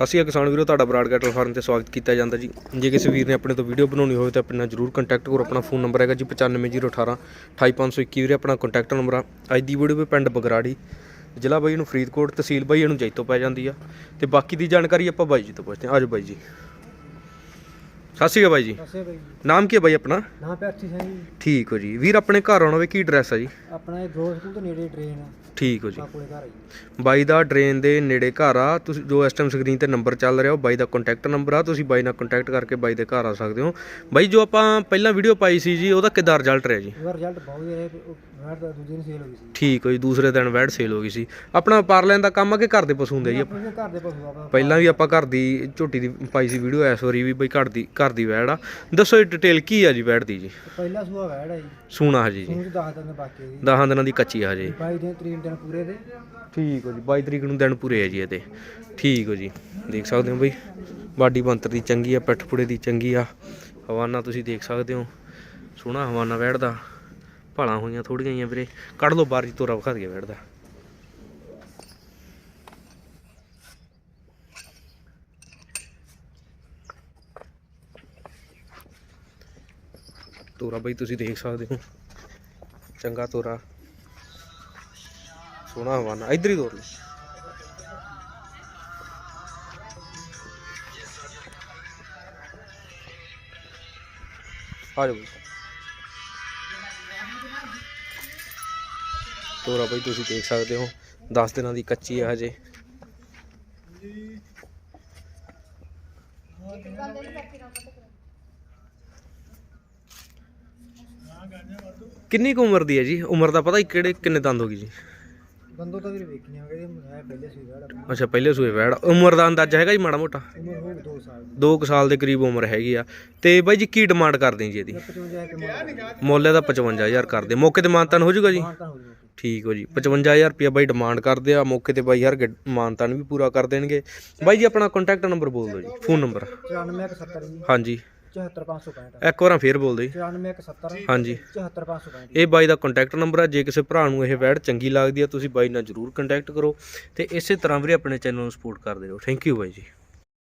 ਸਤਿ ਸ਼੍ਰੀ ਅਕਾਲ ਕਿਸਾਨ ਵੀਰੋ, ਤੁਹਾਡਾ ਬਰਾਡ ਕੈਟਲ ਫਾਰਮ ਤੇ ਸਵਾਗਤ ਕੀਤਾ ਜਾਂਦਾ ਜੀ। ਜੇ ਕਿਸੇ ਵੀਰ ਨੇ ਆਪਣੇ ਤੋਂ ਵੀਡੀਓ ਬਣਾਉਣੀ ਹੋਵੇ ਤਾਂ ਆਪਣੇ ਨਾਲ ਜਰੂਰ ਕੰਟੈਕਟ ਕਰੋ। ਆਪਣਾ ਫੋਨ ਨੰਬਰ ਹੈਗਾ ਜੀ 9518 28521 ਵੀਰੇ, ਆਪਣਾ ਕੰਟੈਕਟ ਨੰਬਰ ਆ। ਅੱਜ ਦੀ ਵੀਡੀਓ ਵੀ ਪਿੰਡ ਬਗਰਾੜੀ, ਜ਼ਿਲ੍ਹਾ ਬਾਈ ਨੂੰ ਫਰੀਦਕੋਟ, ਤਹਿਸੀਲ ਬਾਈ ਇਹਨੂੰ ਜੈਤੋ ਪੈ ਜਾਂਦੀ ਆ। ਤੇ ਬਾਕੀ ਦੀ ਜਾਣਕਾਰੀ ਆਪਾਂ ਬਾਈ ਜੀ ਤੋਂ ਪੁੱਛਦੇ ਹਾਂ। ਆਜੋ ਬਾਈ ਜੀ। ਸਤਿ ਸ਼੍ਰੀ ਅਕਾਲ ਬਾਈ ਜੀ। ਦੱਸੇ ਬਈ ਨਾਮ ਕੀ ਹੈ ਬਾਈ ਆਪਣਾ? ਨਾ ਪੈਰਤੀ ਸਿੰਘ ਜੀ। ਠੀਕ ਹੋ ਜੀ। ਵੀਰ ਆਪਣੇ ਘਰ ਆਉਣਾ ਹੋਵੇ ਕੀ ਐਡਰੈਸ ਆ ਜੀ? ਆਪਣਾ ਇਹ ਗਰੋਥ ਸਕੂਲ ਤੋਂ ਨੇੜੇ ਟ੍ਰੇਨ ਆ। ਠੀਕ ਹੋ ਜੀ। ਕੋਲੇ ਘਰ ਆ ਜੀ। ਬਾਈ ਦਾ ਡਰੇਨ ਦੇ ਨੇੜੇ ਘਰ ਆ। ਤੁਸੀਂ ਜੋ ਇਸ ਟਾਈਮ ਸਕਰੀਨ ਤੇ ਨੰਬਰ ਚੱਲ ਰਿਹਾ ਉਹ ਬਾਈ ਦਾ ਕੰਟੈਕਟ ਨੰਬਰ ਆ। ਤੁਸੀਂ ਬਾਈ ਨਾਲ ਕੰਟੈਕਟ ਕਰਕੇ ਬਾਈ ਦੇ ਘਰ ਆ ਸਕਦੇ ਹੋ। ਬਾਈ ਜੋ ਆਪਾਂ ਪਹਿਲਾਂ ਵੀਡੀਓ ਪਾਈ ਸੀ ਜੀ ਉਹਦਾ ਕਿੱਦਾਂ ਰਿਜ਼ਲਟ ਰਿਹਾ ਜੀ? ਰਿਜ਼ਲਟ ਬਹੁਤ ਵਧੀਆ ਰਿਹਾ ਉਹ ਵੈਟ ਦਾ ਦੂਜੇ ਨੂੰ ਸੇਲ ਹੋ ਗਈ ਸੀ। ਠੀਕ ਹੋ ਜੀ ਦੂਸਰੇ ਦਿਨ ਵੈੜ ਸੇਲ ਹੋ ਗਈ ਸੀ। ਆਪਣਾ ਵਪਾਰ ਲੈਣ ਦਾ ਕੰਮ ਆ ਕਿ ਘਰ ਦੇ ਪਸ਼ੂ ਹੁੰਦੇ ਜੀ ਆਪਣੇ ਘਰ ਦੇ ਪਸ਼ੂ ਆਪਾਂ ਪਹਿਲਾਂ ਵੀ ਆਪਾਂ ਘਰ ਦੀ ਝੋਟੀ ਦੀ ਪਾਈ ਸੀ ਵੀਡੀਓ ਐਸ ਵਾਰੀ ਵੀ ਬਈ ਘਰ ਦੀ ਘਰ ਦੀ ਵੈੜ ਆ। ਦੱਸੋ ਇਹ ਡਿਟੇਲ ਕੀ ਆ ਜੀ ਵੈੜ ਦੀ ਜੀ? ਪਹਿਲਾ ਸੂਆ ਵੈਟ ਆ ਜੀ। ਸੂਣਾ ਹਜੀ ਜੀ। ਸੂਣ ਚ ਦੱਸ ਦਿੰਦੇ ਬਾਕੀ ਦੀ 10 ਦਿਨਾਂ ਦੀ ਕੱਚੀ ਆ ਹਜੇ। 22 ਦਿਨ ਤਰੀਨ ਦਿਨ ਪੂਰੇ ਦੇ। ਠੀਕ ਹੋ ਜੀ 22 ਤਰੀਕ ਨੂੰ ਦਿਨ ਪੂਰੇ ਆ ਜੀ ਇਹਦੇ। ਠੀਕ ਹੋ ਜੀ ਦੇਖ ਸਕਦੇ ਹੋ ਬਈ। ਬਾਡੀ ਬੰਤਰ ਦੀ ਚੰਗੀ ਆ ਪਿੱਠ ਪੁੜੇ ਦੀ ਚੰਗੀ ਆ। ਹਵਾਨਾ ਤੁਸੀਂ ਦੇਖ ਸਕਦੇ ਹੋ। ਸੋਹਣਾ ਹਵਾਨਾ ਵੈੜਦਾ ਭਾਲਾਂ ਹੋਈਆਂ ਥੋੜੀਆਂ ਹੀ ਆ ਵੀਰੇ। ਕੱਢ ਲਓ ਬਾਹਰ ਜੀ ਤੋਰਾ ਵਿਖਾ ਦਈਏ ਵੈੜਦਾ ਤੋਰਾ ਬਈ, ਤੁਸੀਂ ਦੇਖ ਸਕਦੇ ਹੋ। ਚੰਗਾ ਤੋਰਾ। ਸੋਹਣਾ ਹਵਾਨਾ ਇੱਧਰ ਹੀ ਤੋਰ ਲਓ। ਆ ਜਾਓ ਬਈ। ਤੋਰਾ ਬਈ, ਤੁਸੀਂ ਦੇਖ ਸਕਦੇ ਹੋ। 10 ਦਿਨਾਂ ਦੀ ਕੱਚੀ ਆ ਹਜੇ। ਕਿੰਨੀ ਕੁ ਉਮਰ ਦੀ ਹੈ ਜੀ? ਉਮਰ ਦਾ ਪਤਾ ਹੀ ਕਿਹੜੇ ਕਿੰਨੇ ਦੰਦ ਹੋ ਗਈ ਜੀ? ਬੰਦੋ ਤਾਂ ਵੀਰ ਵੇਖੀਆਂ ਕਿ ਹੈ ਪਹਿਲੇ ਸੂਈ ਆਪਣੀ। ਅੱਛਾ ਪਹਿਲੇ ਸੂਏ ਵੈੜ। ਉਮਰ ਦਾ ਅੰਦਾਜ਼ਾ ਹੈਗਾ ਜੀ ਮਾੜਾ ਮੋਟਾ? ਉਮਰ ਹੋ 2 ਸਾਲ ਦੀ। 2 ਸਾਲ ਦੇ ਕਰੀਬ ਉਮਰ ਹੈਗੀ ਆ। ਤੇ ਬਾਈ ਜੀ ਕੀ ਡਿਮਾਂਡ ਕਰਦੇ ਜੀ ਇਹਦੀ? 55 ਹੈ ਕਿ ਮਾਨ ਮੁੱਲ ਇਹਦਾ 55000 ਕਰਦੇ। ਮੌਕੇ ਤੇ ਮਾਨਤਾਨ ਹੋ ਜਾਊਗਾ ਜੀ? ਤਾਂ ਹੋ ਜੂਗਾ ਠੀਕ ਹੋ ਜੀ। 55000 ਰੁਪਇਆ ਬਾਈ ਡਿਮਾਂਡ ਕਰਦੇ ਆ। ਮੌਕੇ ਤੇ ਬਾਈ ਯਾਰ ਮਾਨਤਾਨ ਵੀ ਪੂਰਾ ਕਰ ਦੇਣਗੇ। ਬਾਈ ਜੀ ਆਪਣਾ ਕੰਟੈਕਟ ਨੰਬਰ ਬੋਲ ਦਿਓ ਜੀ। ਫੋਨ ਨੰਬਰ 94 ਜੀ ਹਾਂਜੀ। 74565 ਇੱਕ ਵਾਰਾਂ ਫੇਰ ਬੋਲ ਦਿਓ ਜੀ 94 ਹਾਂਜੀ। 74565 ਇਹ ਬਾਈ ਦਾ ਕੰਟੈਕਟ ਨੰਬਰ ਆ ਜੇ ਕਿਸੇ ਭਰਾ ਨੂੰ ਇਹ ਵੈਡ ਚੰਗੀ ਲੱਗਦੀ ਆ ਤੁਸੀਂ ਬਾਈ ਨਾਲ ਜਰੂਰ ਕੰਟੈਕਟ ਕਰੋ। ਤੇ ਇਸੇ ਤਰ੍ਹਾਂ ਵੀਰੇ ਆਪਣੇ ਚੈਨਲ ਨੂੰ ਸਪੋਰਟ ਕਰਦੇ ਰਹੋ। ਥੈਂਕ ਯੂ ਬਾਈ ਜੀ।